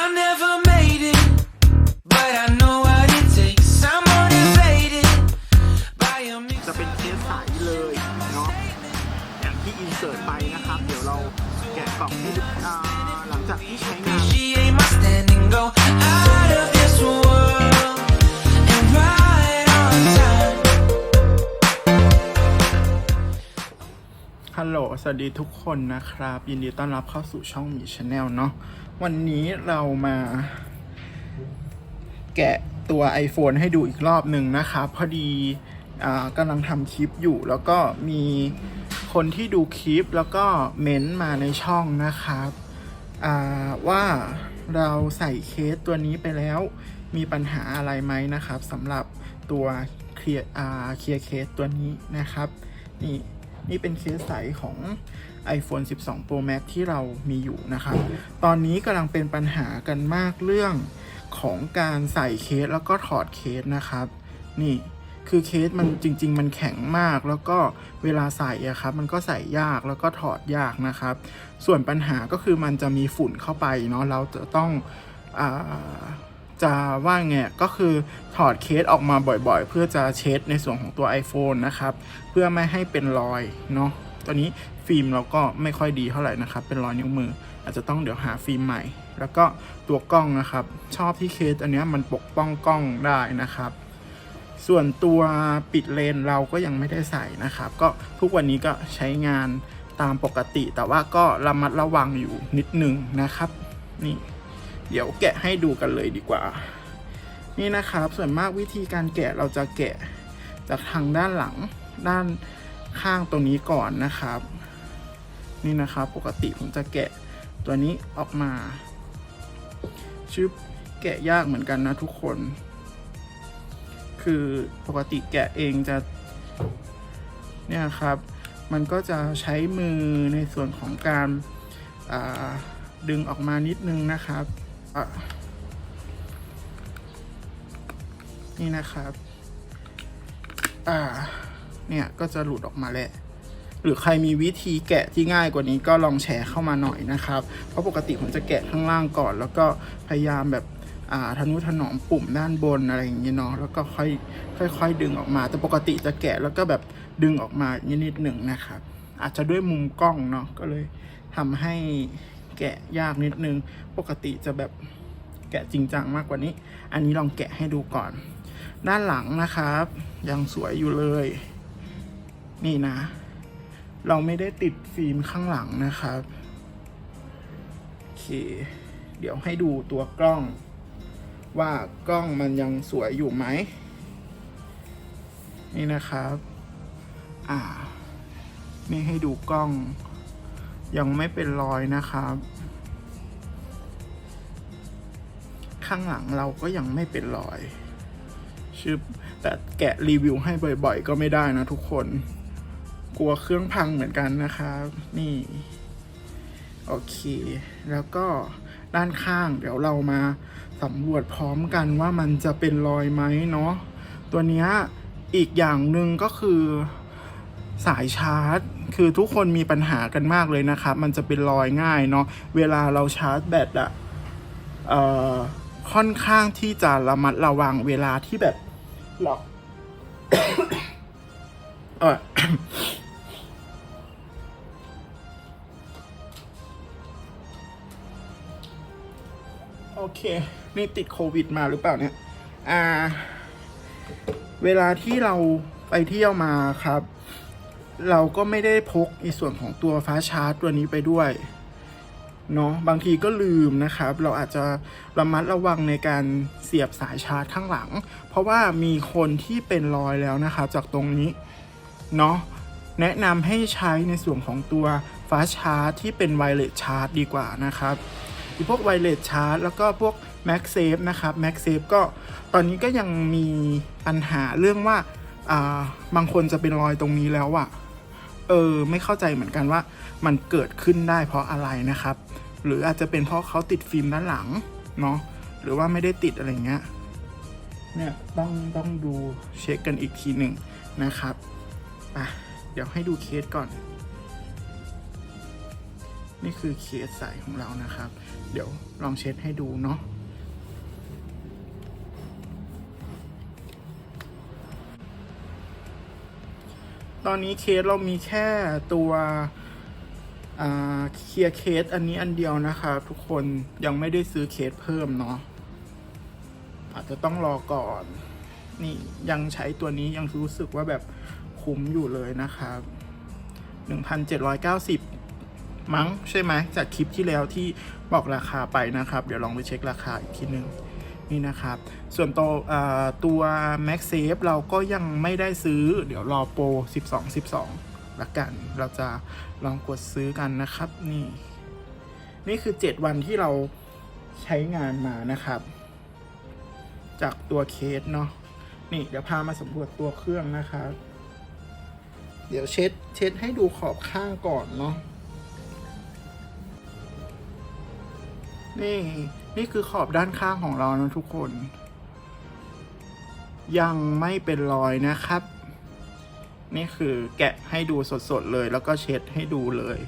I never made it, but I know what it takes. I'm motivated by a mix. จะเป็นเคสใสเลยเนาะอย่างที่อินเสิร์ตไปนะครับ เดี๋ยวเราแกะกล่องให้ดูอ่าหลังจากที่ใช้งาน She ain't my standing go out of this world and right on time. ฮัลโหล สวัสดีทุกคนนะครับ ยินดีต้อนรับเข้าสู่ช่องหมีชาแนลเนาะ วันนี้เรามาแกะตัว iPhone ให้ดูอีกรอบหนึ่งนะครับ พอดีอกำลังทำคลิปอยู่ แล้วก็มีคนที่ดูคลิปแล้วก็เม้นต์มาในช่องนะครับว่าเราใส่เคสตัวนี้ไปแล้วมีปัญหาอะไรไหมนะครับสำหรับตัวเคลียร์เคลียร์เคสตัวนี้นะครับ นี่นี่เป็นเคสใสของ iPhone 12 Pro Max ที่เรามีอยู่นะครับ ตอนนี้กำลังเป็นปัญหากันมากเรื่องของการใส่เคสแล้วก็ถอดเคสนะครับ นี่คือเคสมันจริง ๆ มันแข็งมากแล้วก็เวลาใส่อะครับมันก็ใส่ยากแล้วก็ถอดยากนะครับ ส่วนปัญหาก็คือมันจะมีฝุ่นเข้าไปเนาะเราจะต้องอาจะว่าไงก็คือถอดเคสออกมาบ่อยๆ เพื่อจะเช็ดในส่วนของตัว iPhone นะครับ เพื่อไม่ให้เป็นรอยเนาะ ตอนนี้ฟิล์มเราก็ไม่ค่อยดีเท่าไหร่นะครับ เป็นรอยนิ้วมือ อาจจะต้องเดี๋ยวหาฟิล์มใหม่ แล้วก็ตัวกล้องนะครับ ชอบที่เคสอันนี้มันปกป้องกล้องได้นะครับ ส่วนตัวปิดเลนเราก็ยังไม่ได้ใส่นะครับ ก็ทุกวันนี้ก็ใช้งานตามปกติ แต่ว่าก็ระมัดระวังอยู่นิดนึงนะครับ นี่ เดี๋ยวแกะให้ดูกันเลยดีกว่า นี่นะครับ ส่วนมากวิธีการแกะเราจะแกะจากทางด้านหลังด้าน ข้างตรงนี้ก่อนนะครับ นี่นะครับปกติผมจะแกะตัวนี้ออกมาชึบแกะยากเหมือนกันนะทุกคน คือปกติแกะเองจะเนี่ยครับ มันก็จะใช้มือในส่วนของการาดึงออกมานิดนึงนะครับนี่นะครับ อ่า เนี่ยก็จะหลุดออกมาแหละหรือใครมีวิธีแกะที่ง่ายกว่านี้ก็ลองแชร์เข้ามาหน่อยนะครับ เพราะปกติผมจะแกะข้างล่างก่อน แล้วก็พยายามแบบอ่าทนุถนอมปุ่มด้านบนอะไรอย่างเงี้ยเนาะแล้วก็ค่อยค่อยๆดึงออกมา แต่ปกติจะแกะแล้วก็แบบดึงออกมานิดนิดหนึ่งนะครับ อาจจะด้วยมุมกล้องเนาะก็เลยทำให้แกะยากนิดนึง ปกติจะแบบแกะจริงจังมากกว่านี้ อันนี้ลองแกะให้ดูก่อน ด้านหลังนะครับ ยังสวยอยู่เลย นี่นะ เราไม่ได้ติดฟิล์มข้างหลังนะครับโอเค เดี๋ยวให้ดูตัวกล้อง ว่ากล้องมันยังสวยอยู่ไหม นี่นะครับ อ่า นี่ให้ดูกล้อง ยังไม่เป็นรอยนะครับ ข้างหลังเราก็ยังไม่เป็นรอยชื่อแต่แกะรีวิวให้บ่อยๆ ก็ไม่ได้นะทุกคน กลัวเครื่องพังเหมือนกันนะครับ นี่ โอเค แล้วก็ด้านข้างเดี๋ยวเรามาสำรวจพร้อมกันว่ามันจะเป็นรอยไหมเนาะตัวเนี้ยอีกอย่างหนึ่งก็คือสายชาร์จ คือทุกคนมีปัญหากันมากเลยนะครับ มันจะเป็นรอยง่ายเนาะเวลาเราชาร์จแบตอะเอ่อค่อนข้างที่จะระมัดระวังเวลาที่แบบเราเออ เค นี่ติดโควิดมาหรือเปล่าเนี่ย อ่า เวลาที่เราไปเที่ยวมาครับ เราก็ไม่ได้พกในส่วนของตัวฟ้าชาร์จตัวนี้ไปด้วยเนาะบางทีก็ลืมนะครับ เราอาจจะระมัดระวังในการเสียบสายชาร์จข้างหลัง เพราะว่ามีคนที่เป็นรอยแล้วนะครับ จากตรงนี้เนาะแนะนำให้ใช้ในส่วนของตัวฟ้าชาร์จที่เป็นไวเลสชาร์จดีกว่านะครับ พวกไวเลสชาร์จแล้วก็พวก m a g s a f e นะครับ m a g s a f e ก็ตอนนี้ก็ยังมีปัญหาเรื่องว่าอ่าบางคนจะเป็นรอยตรงนี้แล้วอะเออไม่เข้าใจเหมือนกันว่ามันเกิดขึ้นได้เพราะอะไรนะครับ หรืออาจจะเป็นเพราะเขาติดฟิล์มด้านหลังเนาะหรือว่าไม่ได้ติดอะไรเงี้ยเนี่ยต้องต้องดูเช็คกันอีกทีหนึ่งนะครับอะเดี๋ยวให้ดูเคสก่อน นี่คือเคสใสของเรานะครับ เดี๋ยวลองเช็ดให้ดูเนาะตอนนี้เคสเรามีแค่ตัวเคลียร์เคสอันนี้อันเดียวนะครับทุกคนยังไม่ได้ซื้อเคสเพิ่มเนาะอาจจะต้องรอก่อน นี่ยังใช้ตัวนี้ยังรู้สึกว่าแบบคุ้มอยู่เลยนะครับ 1,790 มั้งใช่ไหมจากคลิปที่แล้วที่บอกราคาไปนะครับ เดี๋ยวลองไปเช็คราคาอีกทีนึงนี่นะครับ ส่วนตัวตัว Max Safe เราก็ยังไม่ได้ซื้อ เดี๋ยวรอโปร 12 12 ละกัน เราจะลองกดซื้อกันนะครับ นี่ นี่คือ 7 วันที่เราใช้งานมานะครับ จากตัวเคสเนาะ นี่เดี๋ยวพามาสำรวจตัวเครื่องนะครับ เดี๋ยวเช็ดเช็ดให้ดูขอบข้างก่อนเนาะ นี่ นี่คือขอบด้านข้างของเรานะทุกคน ยังไม่เป็นรอยนะครับ นี่คือแกะให้ดูสดๆเลยแล้วก็เช็ดให้ดูเลย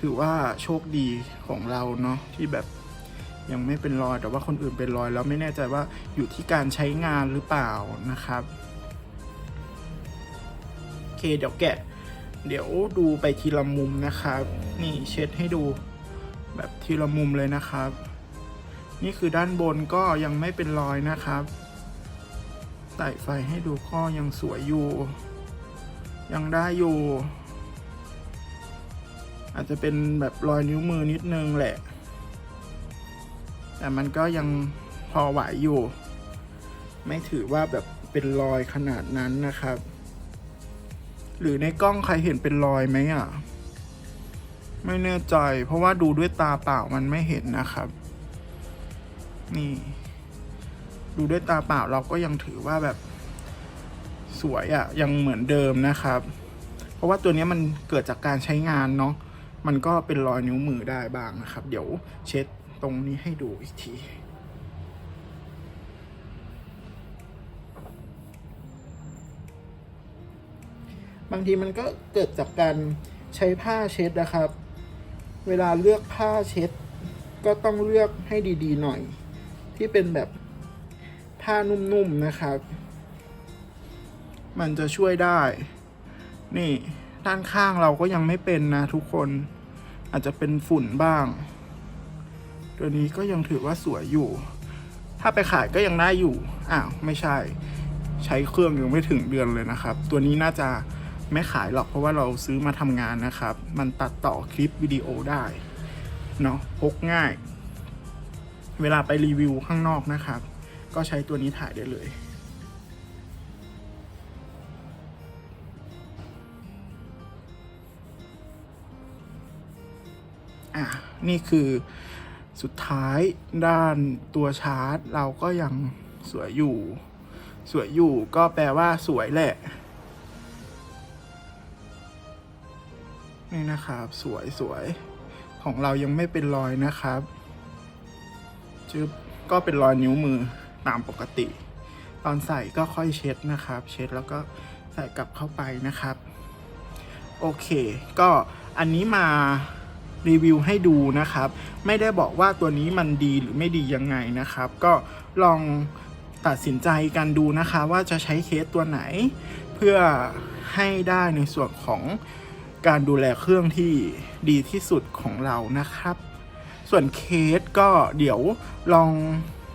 ถือว่าโชคดีของเราเนาะที่แบบยังไม่เป็นรอยแต่ว่าคนอื่นเป็นรอยแล้วไม่แน่ใจว่าอยู่ที่การใช้งานหรือเปล่านะครับโอเคเดี๋ยวแกะ เดี๋ยวดูไปทีละมุมนะครับ นี่เช็ดให้ดู แบบทีละมุมเลยนะครับ นี่คือด้านบนก็ยังไม่เป็นรอยนะครับไต่ไฟให้ดูก็ยังสวยอยู่ ยังได้อยู่ อาจจะเป็นแบบรอยนิ้วมือนิดนึงแหละ แต่มันก็ยังพอไหวอยู่ ไม่ถือว่าแบบเป็นรอยขนาดนั้นนะครับ หรือในกล้องใครเห็นเป็นรอยไหมอะ ไม่แน่ใจ เพราะว่าดูด้วยตาเปล่ามันไม่เห็นนะครับ นี่ ดูด้วยตาเปล่าเราก็ยังถือว่าแบบ สวยอะ่ะ ยังเหมือนเดิมนะครับ เพราะว่าตัวนี้มันเกิดจากการใช้งานเนาะมันก็เป็นรอยนิ้วมือได้บ้างนะครับ เดี๋ยวเช็ดตรงนี้ให้ดูอีกทีบางทีมันก็เกิดจากการใช้ผ้าเช็ดนะครับ เวลาเลือกผ้าเช็ด ก็ต้องเลือกให้ดีๆหน่อย ที่เป็นแบบผ้านุ่มๆนะครับ มันจะช่วยได้ นี่ด้านข้างเราก็ยังไม่เป็นนะทุกคนอาจจะเป็นฝุ่นบ้าง ตัวนี้ก็ยังถือว่าสวยอยู่ ถ้าไปขายก็ยังได้อยู่ อ้าว ไม่ใช่ ใช้เครื่องยังไม่ถึงเดือนเลยนะครับ ตัวนี้น่าจะ ไม่ขายหรอกเพราะว่าเราซื้อมาทำงานนะครับ มันตัดต่อคลิปวิดีโอได้เนาะพกง่าย เวลาไปรีวิวข้างนอกนะครับ ก็ใช้ตัวนี้ถ่ายได้เลยอะนี่คือสุดท้ายด้านตัวชาร์จ เราก็ยังสวยอยู่ สวยอยู่ก็แปลว่าสวยแหละ นี่นะครับ สวยสวยของเรายังไม่เป็นรอยนะครับจึบก็เป็นรอยนิ้วมือตามปกติ ตอนใส่ก็ค่อยเช็ดนะครับ เช็ดแล้วก็ใส่กลับเข้าไปนะครับ โอเค ก็อันนี้มารีวิวให้ดูนะครับ ไม่ได้บอกว่าตัวนี้มันดีหรือไม่ดียังไงนะครับ ก็ลองตัดสินใจกันดูนะคะ ว่าจะใช้เคสตัวไหน เพื่อให้ได้ในส่วนของ การดูแลเครื่องที่ดีที่สุดของเรานะครับ ส่วนเคสก็เดี๋ยวลอง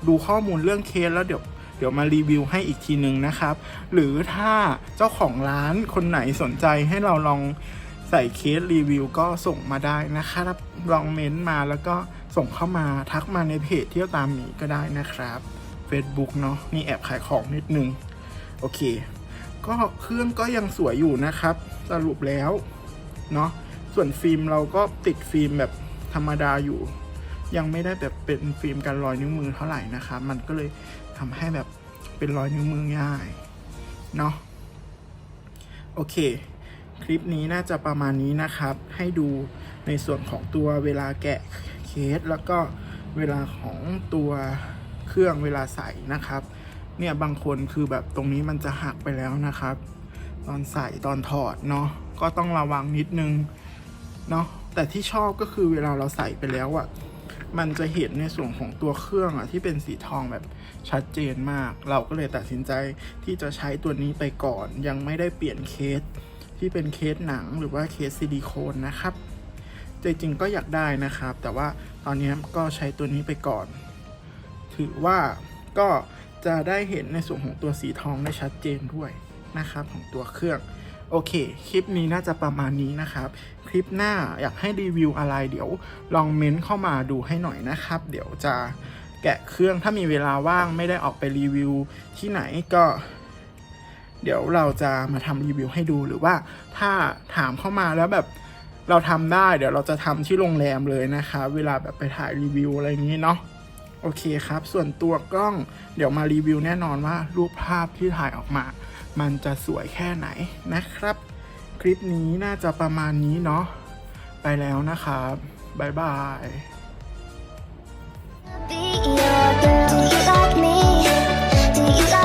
ดูข้อมูลเรื่องเคสแล้วเดี๋ยวเดี๋ยวมารีวิวให้อีกทีนึงนะครับ หรือถ้าเจ้าของร้านคนไหนสนใจให้เราลองใส่เคสรีวิวก็ส่งมาได้นะครับ ลองเม้นต์มาแล้วก็ส่งเข้ามาทักมาในเพจเที่ยวตามหมีก็ได้นะครับ Facebook เนาะนี่แอบขายของนิดนึง โอเค ก็เครื่องก็ยังสวยอยู่นะครับ สรุปแล้ว เนาะส่วนฟิล์มเราก็ติดฟิล์มแบบธรรมดาอยู่ ยังไม่ได้แบบเป็นฟิล์มกันรอยนิ้วมือเท่าไหร่นะครับมันก็เลยทำให้แบบเป็นรอยนิ้วมือง่ายเนาะโอเค คลิปนี้น่าจะประมาณนี้นะครับ ให้ดูในส่วนของตัวเวลาแกะเคส แล้วก็เวลาของตัวเครื่องเวลาใส่นะครับ เนี่ยบางคนคือแบบตรงนี้มันจะหักไปแล้วนะครับ ตอนใส่ตอนถอดเนาะ ก็ต้องระวังนิดนึงเนาะแต่ที่ชอบก็คือเวลาเราใส่ไปแล้วอะ่ะมันจะเห็นในส่วนของตัวเครื่องอะ่ะที่เป็นสีทองแบบชัดเจนมาก เราก็เลยตัดสินใจที่จะใช้ตัวนี้ไปก่อน ยังไม่ได้เปลี่ยนเคสที่เป็นเคสหนังหรือว่าเคสซิลิโคนนะครับจริงๆก็อยากได้นะครับ แต่ว่าตอนนี้ก็ใช้ตัวนี้ไปก่อน ถือว่าก็จะได้เห็นในส่วนของตัวสีทองได้ชัดเจนด้วยนะครับของตัวเครื่อง โอเค คลิปนี้น่าจะประมาณนี้นะครับ คลิปหน้าอยากให้รีวิวอะไร เดี๋ยวลองเม้นเข้ามาดูให้หน่อยนะครับ เดี๋ยวจะแกะเครื่องถ้ามีเวลาว่างไม่ได้ออกไปรีวิวที่ไหนก็ เดี๋ยวเราจะมาทำรีวิวให้ดูหรือว่าถ้าถามเข้ามาแล้วแบบเราทำได้เดี๋ยวเราจะทำที่โรงแรมเลยนะคะเวลาแบบไปถ่ายรีวิวอะไรอย่างนี้เนาะโอเคครับ ส่วนตัวกล้องเดี๋ยวมารีวิวแน่นอนว่ารูปภาพที่ถ่ายออกมา มันจะสวยแค่ไหนนะครับ คลิปนี้น่าจะประมาณนี้เนาะไปแล้วนะครับบ๊ายบาย Do you like me? Do you like